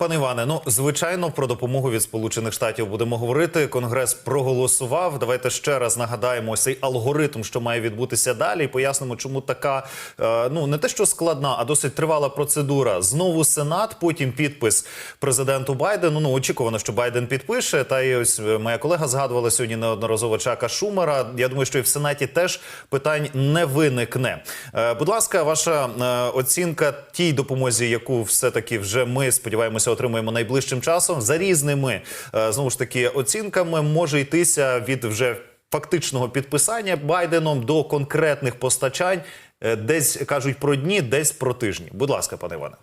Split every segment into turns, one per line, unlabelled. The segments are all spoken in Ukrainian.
Пане Іване, ну звичайно, про допомогу від Сполучених Штатів будемо говорити. Конгрес проголосував. Давайте ще раз нагадаємо цей алгоритм, що має відбутися далі, і пояснимо, чому така е, ну не те, що складна, а досить тривала процедура. Знову Сенат, потім підпис президенту Байдену. Ну очікувано, що Байден підпише. Та й ось е, моя колега згадувала сьогодні неодноразово Чака Шумера. Я думаю, що і в Сенаті теж питань не виникне. Е, будь ласка, ваша оцінка тій допомозі, яку все таки вже ми сподіваємося отримаємо найближчим часом. За різними е, знову ж таки оцінками може йтися від вже фактичного підписання Байденом до конкретних постачань. Е, Десь кажуть про дні, десь про тижні. Будь ласка, пане Іване.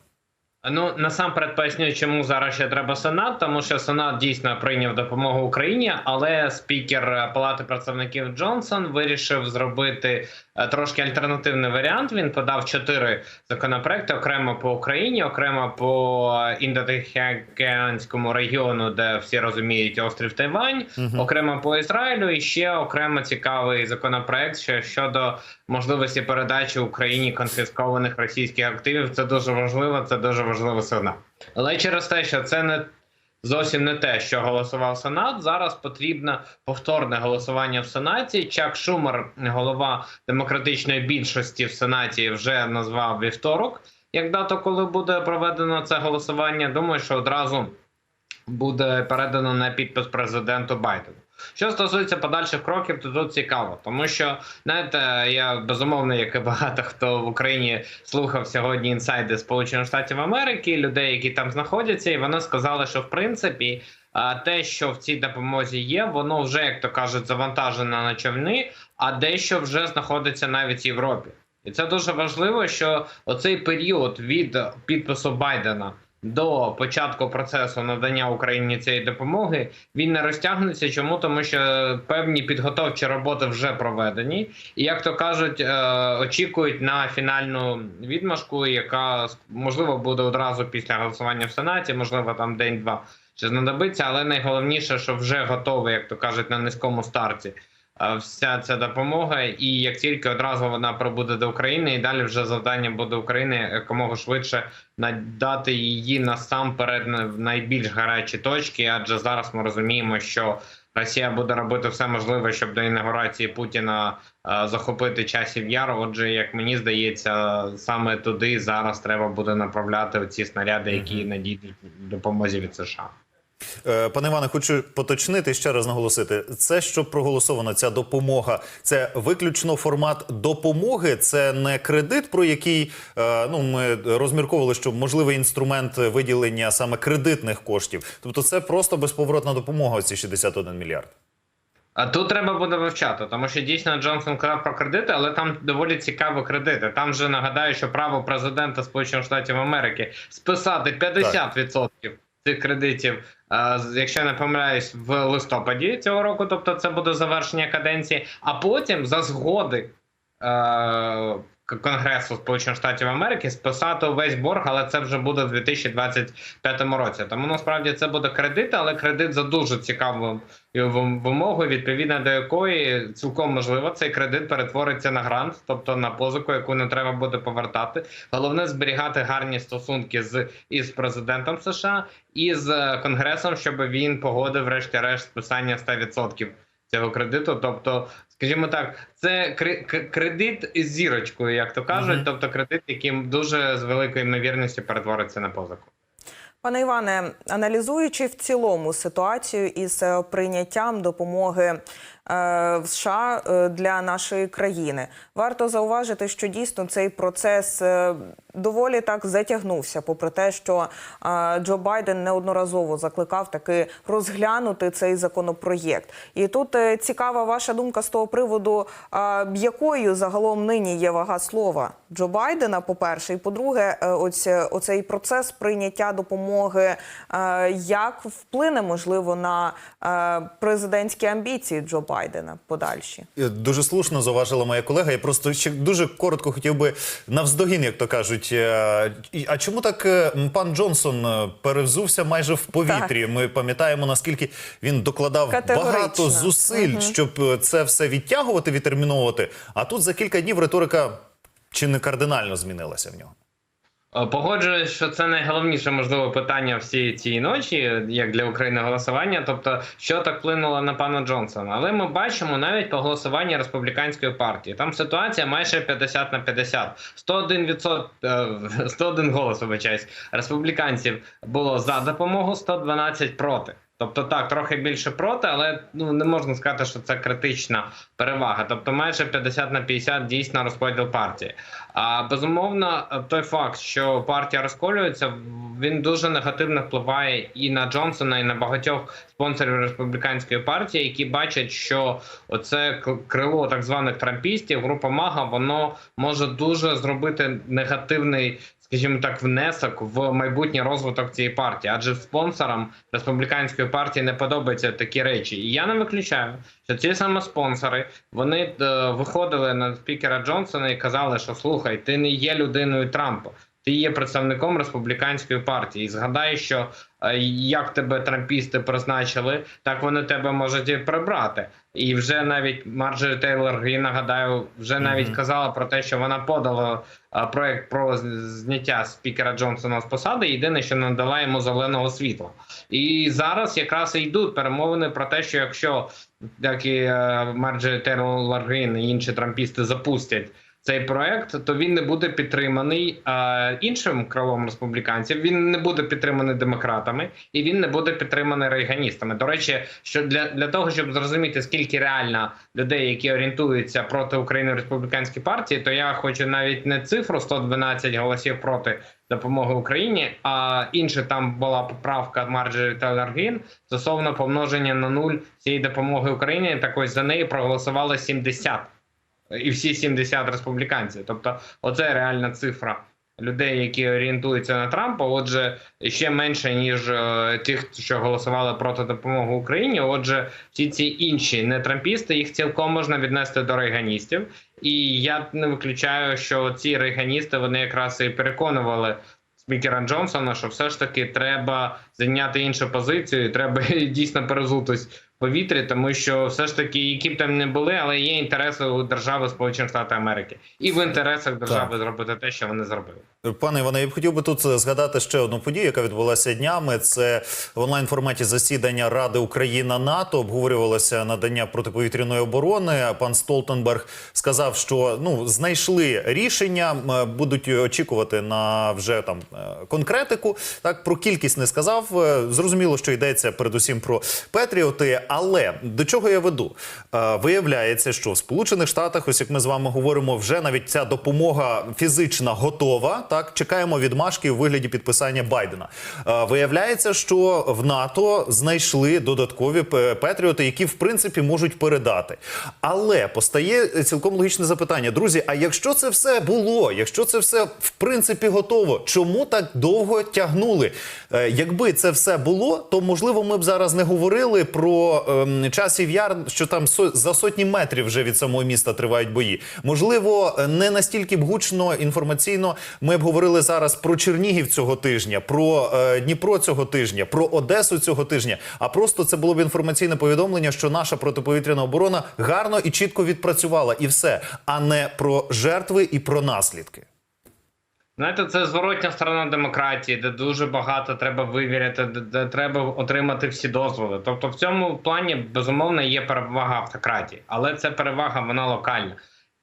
Ну насамперед поясню, чому зараз ще треба Сенат, тому що Сенат дійсно прийняв допомогу Україні, але спікер Палати представників Джонсон вирішив зробити е, трошки альтернативний варіант. Він подав чотири законопроекти окремо по Україні, окремо по індотихоокеанському регіону, де всі розуміють острів Тайвань, окремо по Ізраїлю, і ще окремо цікавий законопроект що щодо можливості передачі Україні конфіскованих російських активів. Це дуже важливо. Це дуже важливо сигнал. Але через те, що це не зовсім не те, що голосував Сенат. Зараз потрібне повторне голосування в Сенаті. Чак Шумер, голова демократичної більшості в Сенаті, вже назвав вівторок як дату, коли буде проведено це голосування. Думаю, що одразу буде передано на підпис президенту Байдену. Що стосується подальших кроків, то тут цікаво, тому що знаєте, я безумовно, як і багато хто в Україні слухав сьогодні інсайди Сполучених Штатів Америки, людей, які там знаходяться, і вони сказали, що в принципі а, те, що в цій допомозі є, воно вже як то кажуть, завантажено на човни, а дещо вже знаходиться навіть в Європі. І це дуже важливо, що оцей період від підпису Байдена до початку процесу надання Україні цієї допомоги він не розтягнеться. Чому тому, що певні підготовчі роботи вже проведені, і як то кажуть, е, очікують на фінальну відмашку, яка можливо буде одразу після голосування в сенаті, можливо, там день-два чи знадобиться, але найголовніше, що вже готовий, як то кажуть, на низькому старті. Вся ця допомога, і як тільки одразу вона прибуде до України, і далі вже завдання буде України якомога швидше надати її насамперед на- в найбільш гарячі точки, адже зараз ми розуміємо, що Росія буде робити все можливе, щоб до інаугурації Путіна е, захопити часів яр. Отже, як мені здається, саме туди зараз треба буде направляти ці снаряди, які надійдуть допомозі від США.
Е, Пане Іване, хочу поточнити ще раз наголосити. Це що проголосована ця допомога. Це виключно формат допомоги. Це не кредит, про який е, ну ми розмірковували, що можливий інструмент виділення саме кредитних коштів. Тобто, це просто безповоротна допомога. Оці 61 мільярд.
А тут треба буде вивчати, тому що дійсно Джонсон казав про кредити, але там доволі цікаві кредити. Там же нагадаю, що право президента Сполучених Штатів Америки списати 50% цих кредитів, е, якщо не помиляюсь, в листопаді цього року, тобто це буде завершення каденції, а потім за згоди. Е, Конгресу Сполучених Штатів Америки списати увесь борг, але це вже буде в 2025 році. Тому насправді це буде кредит, але кредит за дуже цікавою вимогою, відповідно до якої цілком можливо цей кредит перетвориться на грант, тобто на позику, яку не треба буде повертати. Головне зберігати гарні стосунки з із президентом США і з е, конгресом, щоб він погодив врешті-решт списання 100% цього кредиту. Тобто, скажімо так, це кре- кредит із зірочкою, як то кажуть,
Мгм.
тобто кредит, яким дуже з великою ймовірністю перетвориться на позику.
Пане Іване, аналізуючи в цілому ситуацію із е, прийняттям допомоги в США е, для нашої країни, варто зауважити, що дійсно цей процес е, доволі так затягнувся, попри те, що е, Джо Байден неодноразово закликав таки розглянути цей законопроєкт. І тут е, цікава ваша думка з того приводу, е, якою загалом нині є вага слова Джо Байдена, по-перше, і по-друге, е, ось е, оцей процес прийняття допомоги, е, як вплине можливо на е, президентські амбіції Джо Байдена подальші.
Е, Дуже слушно зауважила моя колега. Я просто ще дуже коротко хотів би навздогін, як то кажуть. Е, А чому так е, пан Джонсон е, перевзувся майже в повітрі? Ми пам'ятаємо, наскільки він докладав багато зусиль, щоб е, це все відтягувати, відтерміновувати. А тут за кілька днів риторика чи не кардинально змінилася в нього?
Е, Погоджуюсь, що це найголовніше можливе питання всієї цієї ночі, як для України голосування. Тобто, що так вплинуло на пана Джонсона. Але ми бачимо навіть по голосуванні республіканської партії. Там ситуація майже 50 на 50. 101 відсот, е, 101 голос, вибачаюсь, республіканців було за допомогу, 112 проти. Тобто так, трохи більше проти, але ну не можна сказати, що це критична перевага. Тобто, майже 50 на 50 дійсно розподіл партії. А безумовно, той факт, що партія розколюється, він дуже негативно впливає і на Джонсона, і на багатьох спонсорів республіканської партії, які бачать, що оце крило так званих трампістів, група Мага, воно може дуже зробити негативний. Скажімо так, внесок в майбутній розвиток цієї партії, адже спонсорам республіканської партії не подобаються такі речі. І я не виключаю, що ці саме спонсори вони е, виходили на спікера Джонсона і казали, що слухай, ти не є людиною Трампа, ти є представником республіканської партії. І згадай, що як тебе трампісти призначили, так вони тебе можуть і прибрати. І вже навіть Марджорі Тейлор Грін, нагадаю, вже навіть
Мгм.
казала про те, що вона подала а, проект про зняття спікера Джонсона з посади. Єдине, що надала йому зеленого світла. І зараз якраз і йдуть перемовини про те, що якщо як і е, Марджорі Тейлор Грін і інші трампісти запустять. Цей проект, то він не буде підтриманий е, іншим крилом республіканців. Він не буде підтриманий демократами, і він не буде підтриманий рейганістами. До речі, що для, для того, щоб зрозуміти, скільки реально людей, які орієнтуються проти України в республіканській партії, то я хочу навіть не цифру 112 голосів проти допомоги Україні, а інше там була поправка Марджорі Тейлор Грін стосовно помноження на нуль цієї допомоги Україні. Так ось за неї проголосували 70 і всі 70 республіканців. Тобто, оце реальна цифра людей, які орієнтуються на Трампа. Отже, ще менше ніж е, тих, що голосували проти допомоги Україні. Отже, всі ці інші не трампісти, їх цілком можна віднести до рейганістів. І я не виключаю, що ці рейганісти вони якраз і переконували. Спікера Джонсона, що все ж таки треба зайняти іншу позицію, треба дійсно перезутись повітрі, тому що все ж таки, які б там не були, але є інтереси у держави Сполучених Штатів Америки, і в інтересах держави зробити те, що вони зробили.
Пане Іване, я б хотів би тут згадати ще одну подію, яка відбулася днями. Це в онлайн форматі засідання Ради Україна НАТО. Обговорювалося надання протиповітряної оборони. Пан Столтенберг сказав, що ну знайшли рішення, м, будуть очікувати на вже там е, конкретику. Так про кількість не сказав. Е, Зрозуміло, що йдеться передусім про Петріоти. Але до чого я веду? Е, Виявляється, що в Сполучених Штатах, ось як ми з вами говоримо, вже навіть ця допомога фізична готова. Так чекаємо відмашки у вигляді підписання Байдена. Е, Виявляється, що в НАТО знайшли додаткові петріоти, які в принципі можуть передати. Але постає цілком логічне запитання, друзі. А якщо це все було, якщо це все в принципі готово, чому так довго тягнули? Е, Якби це все було, то можливо ми б зараз не говорили про ем, часів яр, що там со- за сотні метрів вже від самого міста тривають бої. Можливо, е, не настільки б гучно інформаційно ми б говорили зараз про Чернігів цього тижня, про е, Дніпро цього тижня, про Одесу цього тижня. А просто це було б інформаційне повідомлення, що наша протиповітряна оборона гарно і чітко відпрацювала, і все, а не про жертви і про наслідки.
Знаєте, це зворотня сторона демократії, де дуже багато треба вивіряти, де, де треба отримати всі дозволи. Тобто, в цьому плані безумовно є перевага автократії, але це перевага вона локальна.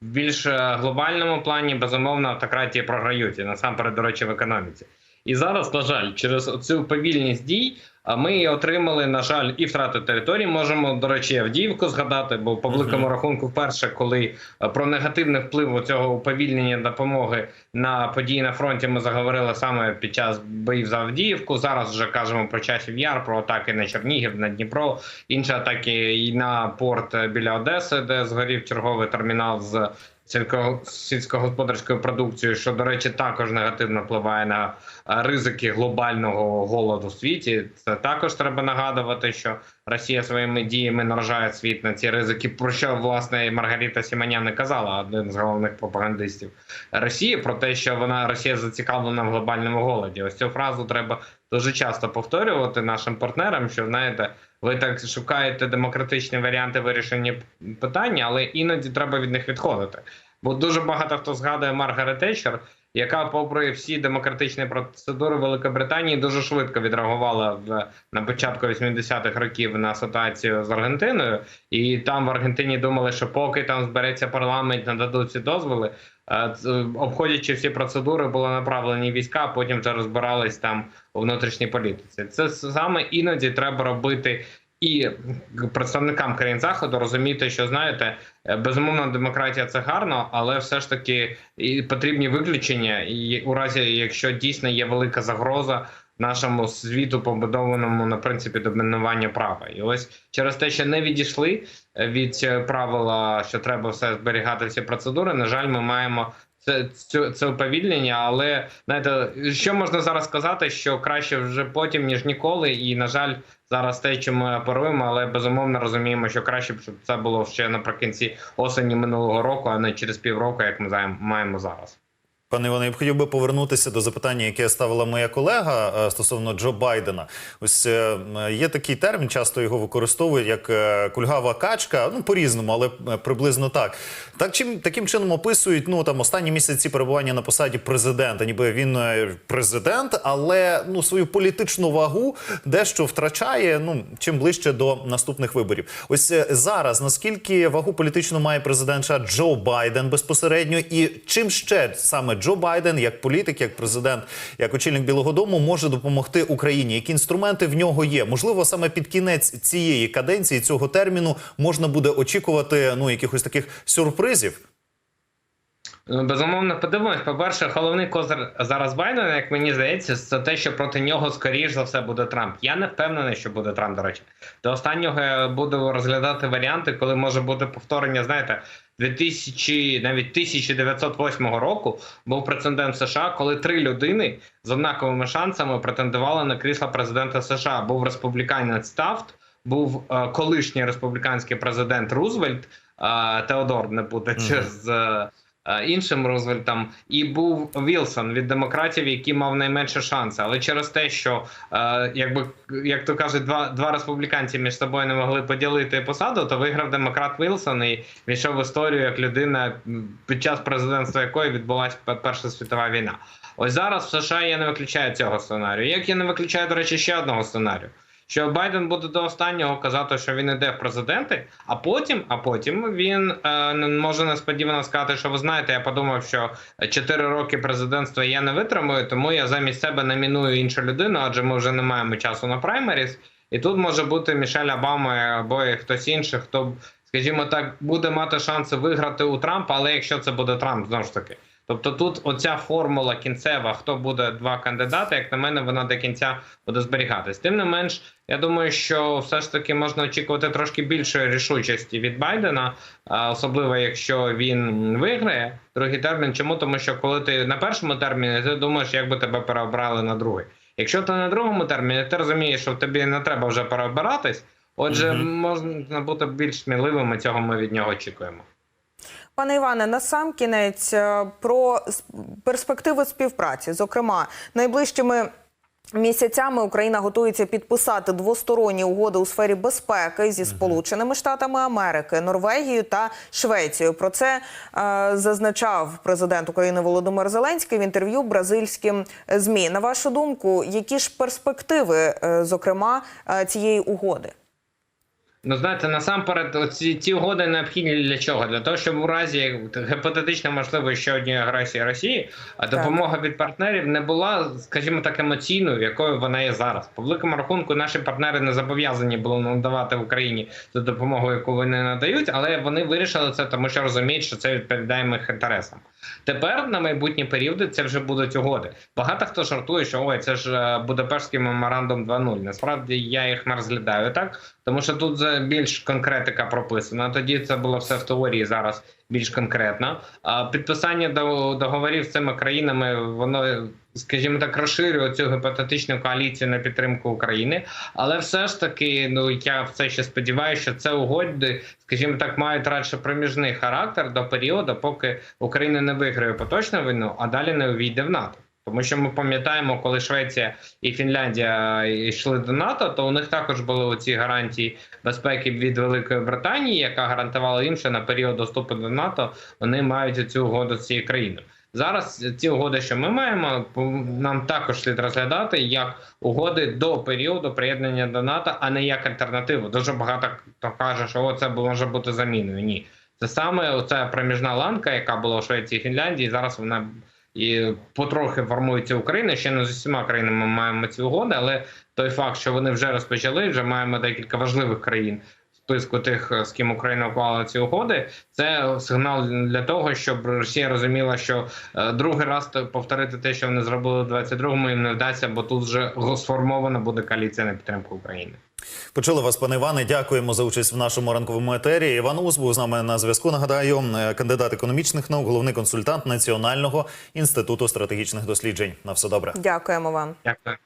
В більш е, глобальному плані безумовно автократії програють і насамперед, до речі, в економіці. І зараз, на жаль, через цю повільність дій а ми отримали, на жаль, і втрату території. Можемо, до речі, Авдіївку згадати, бо по великому рахунку, вперше, коли е, про негативний вплив цього уповільнення допомоги на події на фронті ми заговорили саме під час боїв за Авдіївку. Зараз вже кажемо про часів яр, про атаки на Чернігів, на Дніпро, інші атаки і на порт е, біля Одеси, де згорів черговий термінал з сільськогосподарською продукцією, що, до речі, також негативно впливає на е, ризики глобального голоду в світі. Це також треба нагадувати, що Росія своїми діями наражає світ на ці ризики. Про що власне Маргарита Сіманян не казала, один з головних пропагандистів Росії, про те, що вона Росія зацікавлена в глобальному голоді. Ось цю фразу треба дуже часто повторювати нашим партнерам. Що знаєте, ви так шукаєте демократичні варіанти вирішення питання, але іноді треба від них відходити. Бо дуже багато хто згадує Маргарет Тетчер, яка, попри всі демократичні процедури Великобританії, дуже швидко відреагувала в на початку 80-х років на ситуацію з Аргентиною, і там в Аргентині думали, що поки там збереться парламент, нададуть ці дозволи. е, Обходячи всі процедури, були направлені війська, потім вже розбирались там у внутрішній політиці. Це саме іноді треба робити і представникам країн заходу розуміти, що знаєте, е, безумовно, демократія це гарно, але все ж таки і потрібні виключення. І у разі, якщо дійсно є велика загроза нашому світу, побудованому на принципі домінування права, і ось через те, що не відійшли е, від е, правила, що треба все зберігати всі процедури. На жаль, ми маємо. Це, це, це уповільнення, але знаєте, що можна зараз сказати, що краще вже потім ніж ніколи, і на жаль, зараз те, чим ми оперуємо, але безумовно розуміємо, що краще б щоб це було ще наприкінці осені минулого року, а не через півроку, як ми маємо зараз.
Пане Іване, я б хотів би повернутися до запитання, яке ставила моя колега е, стосовно Джо Байдена. Ось е, є такий термін, часто його використовують як е, кульгава качка. Ну по різному, але приблизно так. Так чим таким чином описують ну там останні місяці перебування на посаді президента, ніби він президент, але ну свою політичну вагу дещо втрачає. Ну чим ближче до наступних виборів. Ось зараз наскільки вагу політичну має президент Джо Байден безпосередньо, і чим ще саме Джо Байден, як політик, як президент, як очільник Білого Дому, може допомогти Україні? Які інструменти в нього є? Можливо, саме під кінець цієї каденції цього терміну можна буде очікувати ну якихось таких сюрпризів.
Ну, Безумовно, подивимось. По-перше, головний козир зараз Байдена, як мені здається, це те, що проти нього скоріш за все буде Трамп. Я не впевнений, що буде Трамп, до речі. До останнього я буду розглядати варіанти, коли може бути повторення. Знаєте, 2000, навіть 1908 року був прецедент США, коли три людини з однаковими шансами претендували на крісло президента США. Був республіканець Тафт, був е, колишній республіканський президент Рузвельт, е, Теодор не буде з. Е, іншим Рузвельтом, і був Вілсон від демократів, який мав найменше шанси. Але через те, що е, якби як то кажуть, два два республіканці між собою не могли поділити посаду, то виграв демократ Вілсон і війшов в історію як людина, під час президентства якої відбулася Перша світова війна. Ось зараз в США я не виключаю цього сценарію. Як я не виключаю, до речі, ще одного сценарію. Що Байден буде до останнього казати, що він іде в президенти, а потім, а потім він е, може несподівано сказати, що ви знаєте, я подумав, що 4 роки президентства я не витримую, тому я замість себе номіную іншу людину, адже ми вже не маємо часу на праймеріс. І тут може бути Мішель Обама або хтось інший, хто, скажімо так, буде мати шанси виграти у Трампа, але якщо це буде Трамп, знову ж таки. Тобто тут оця формула кінцева, хто буде два кандидати, як на мене, вона до кінця буде зберігатись. Тим не менш, я думаю, що все ж таки можна очікувати трошки більшої рішучості від Байдена, особливо якщо він виграє другий термін. Чому тому, що коли ти на першому терміні, ти думаєш, як би тебе переобрали на другий. Якщо ти на другому терміні, ти розумієш, що тобі не треба вже переобиратись. Отже,
Мгм.
можна бути більш сміливим, і цього ми від нього очікуємо.
Пане Іване, на сам кінець е, про перспективи співпраці. Зокрема, найближчими місяцями Україна готується підписати двосторонні угоди у сфері безпеки зі Сполученими Штатами Америки, Норвегією та Швецією. Про це е, зазначав президент України Володимир Зеленський в інтерв'ю бразильським е, змі. На вашу думку, які ж перспективи, е, зокрема, е, цієї угоди?
Ну, знаєте, насамперед, ці ці угоди необхідні для чого? Для того, щоб у разі гіпотетично можливої ще однієї агресії Росії, а допомога від партнерів не була, скажімо так, емоційною, якою вона є зараз. По великому рахунку, наші партнери не зобов'язані були надавати Україні ту допомогу, яку вони надають, але вони вирішили це, тому що розуміють, що це відповідає їх інтересам. Тепер на майбутні періоди це вже будуть угоди. Багато хто жартує, що ой, це ж е, Будапештський меморандум 2.0. Насправді я їх не розглядаю так, тому що тут за- більш конкретика прописана. Тоді це було все в теорії. Зараз більш конкретно. А підписання до- договорів з цими країнами воно. Скажімо так, розширює цю гіпотетичну коаліцію на підтримку України, але все ж таки, ну я все ще сподіваюся, що це угоди, скажімо так, мають радше проміжний характер до періоду, поки Україна не виграє поточну війну, а далі не увійде в НАТО. Тому що ми пам'ятаємо, коли Швеція і Фінляндія йшли до НАТО, то у них також були оці гарантії безпеки від Великої Британії, яка гарантувала їм, що на період доступу до НАТО вони мають цю угоду з цією країною. Зараз ці угоди, що ми маємо, нам також слід розглядати як угоди до періоду приєднання до НАТО, а не як альтернативу. Дуже багато хто каже, що о, це може бути заміною. Ні, це саме оця проміжна ланка, яка була у Швеції і Фінляндії. Зараз вона і потрохи формується Україна. Ще не з усіма країнами ми маємо ці угоди, але той факт, що вони вже розпочали, вже маємо декілька важливих країн в списку тих, з ким Україна уклала ці угоди. Це сигнал для того, щоб Росія розуміла, що е, другий раз то- повторити те, що вони зробили у 22-му, їм не вдасться, бо тут вже сформована буде коаліція на підтримку України.
Почули вас, пане Іване. Дякуємо за участь в нашому ранковому етері. Іван Ус був з нами на зв'язку. Нагадаю, е, кандидат економічних наук, головний консультант Національного інституту стратегічних досліджень. На все добре.
Дякуємо вам.
Дякую.